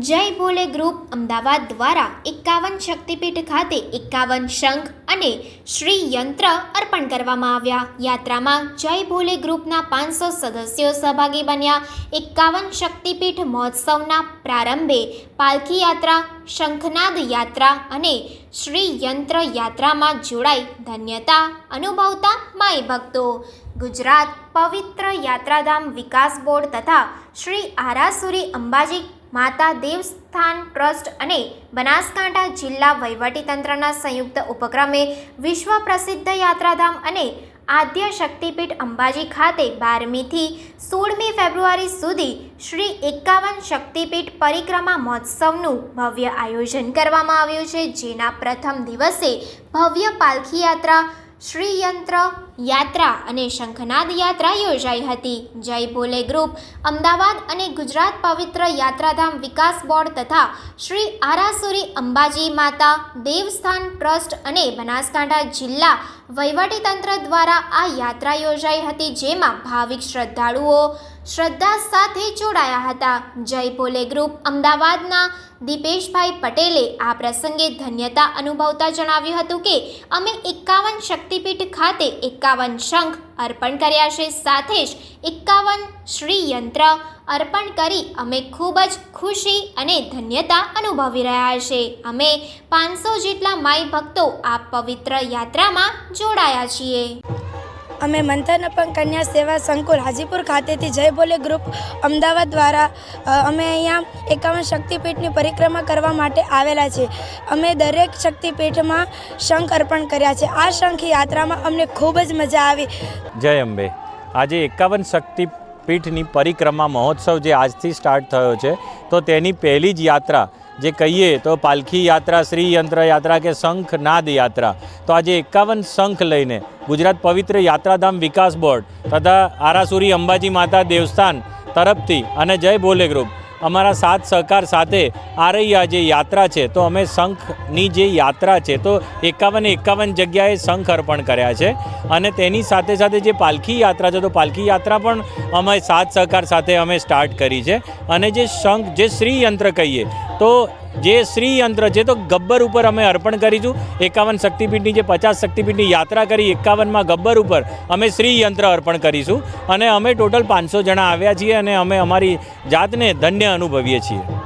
જય ભોલે ગ્રુપ અમદાવાદ દ્વારા એકાવન શક્તિપીઠ ખાતે એકાવન શંખ અને શ્રી યંત્ર અર્પણ કરવામાં આવ્યા. યાત્રામાં જય ભોલે ગ્રુપના પાંચસો સદસ્યો સહભાગી બન્યા. એકાવન શક્તિપીઠ મહોત્સવના પ્રારંભે પાલખી યાત્રા, શંખનાદ યાત્રા અને શ્રી યંત્ર યાત્રામાં જોડાઈ ધન્યતા અનુભવતા માય ભક્તો ગુજરાત પવિત્ર યાત્રાધામ વિકાસ બોર્ડ તથા શ્રી આરાસુરી અંબાજી માતા દેવસ્થાન ટ્રસ્ટ અને બનાસકાંઠા જિલ્લા વહીવટીતંત્રના સંયુક્ત ઉપક્રમે વિશ્વ પ્રસિદ્ધ યાત્રાધામ અને આદ્ય શક્તિપીઠ અંબાજી ખાતે બારમીથી સોળમી ફેબ્રુઆરી સુધી શ્રી એકાવન શક્તિપીઠ પરિક્રમા મહોત્સવનું ભવ્ય આયોજન કરવામાં આવ્યું છે, જેના પ્રથમ દિવસે ભવ્ય પાલખી યાત્રા શ્રી યંત્ર યાત્રા અને શંખનાદ યાત્રા યોજાઈ હતી. જય ભોલે ગ્રુપ, અમદાવાદ અને ગુજરાત પવિત્ર યાત્રાધામ વિકાસ બોર્ડ તથા શ્રી આરાસુરી અંબાજી માતા, દેવસ્થાન ટ્રસ્ટ અને બનાસકાંઠા જિલ્લા વહીવટીતંત્ર દ્વારા આ યાત્રા યોજાઈ હતી, જેમાં ભાવિક શ્રદ્ધાળુઓ શ્રદ્ધા સાથે જોડાયા હતા. જય ભોલે ગ્રુપ અમદાવાદના દીપેશભાઈ પટેલે આ પ્રસંગે ધન્યતા અનુભવતા જણાવ્યું હતું કે, અમે એકાવન શક્તિપીઠ ખાતે એકાવન શંખ અર્પણ કર્યા છે. સાથે જ એકાવન શ્રી યંત્ર અર્પણ કરી અમે ખૂબ જ ખુશી અને ધન્યતા અનુભવી રહ્યા છે. અમે પાંચસો જેટલા માય ભક્તો આ પવિત્ર યાત્રામાં જોડાયા છીએ. અમે મંથનપન કન્યા સેવા સંકુલ હાજીપુર ખાતેથી જય બોલે ગ્રુપ અમદાવાદ દ્વારા અમે અહીંયા એકાવન શક્તિપીઠની પરિક્રમા કરવા માટે આવેલા છે. અમે દરેક શક્તિપીઠમાં શંખ અર્પણ કર્યા છે. આ શંખ યાત્રામાં અમને ખૂબ જ મજા આવી. જય અંબે. આજે એકાવન શક્તિપીઠની પરિક્રમા મહોત્સવ જે આજથી સ્ટાર્ટ થયો છે, તો તેની પહેલી જ યાત્રા જે કહીએ તો પાલખી યાત્રા શ્રી યંત્ર યાત્રા કે શંખ નાદ યાત્રા. તો આજે એકાવન શંખ લઈને ગુજરાત પવિત્ર યાત્રાધામ વિકાસ બોર્ડ તથા આરાસુરી અંબાજી માતા દેવસ્થાન તરફથી અને જય ભોલે ગ્રુપ, અમારા સાથ સહકાર સાથે આ રહી આ જે યાત્રા છે, તો અમે શંખની જે યાત્રા છે, તો એકાવન એકાવન જગ્યાએ શંખ અર્પણ કર્યા છે. અને તેની સાથે સાથે જે પાલખી યાત્રા છે, તો પાલખી યાત્રા પણ અમે સાથ સહકાર સાથે અમે સ્ટાર્ટ કરી છે. અને જે શંખ, જે શ્રી યંત્ર કહીએ તો જે શ્રી યંત્ર છે, તો ગબ્બર ઉપર અમે અર્પણ કરીશું. એકાવન શક્તિપીઠની જે પચાસ શક્તિપીઠની યાત્રા કરી, એકાવનમાં ગબ્બર ઉપર અમે શ્રી યંત્ર અર્પણ કરીશું. અને અમે ટોટલ પાંચસો જણા આવ્યા છીએ અને અમે અમારી જાતને ધન્ય અનુભવીએ છીએ.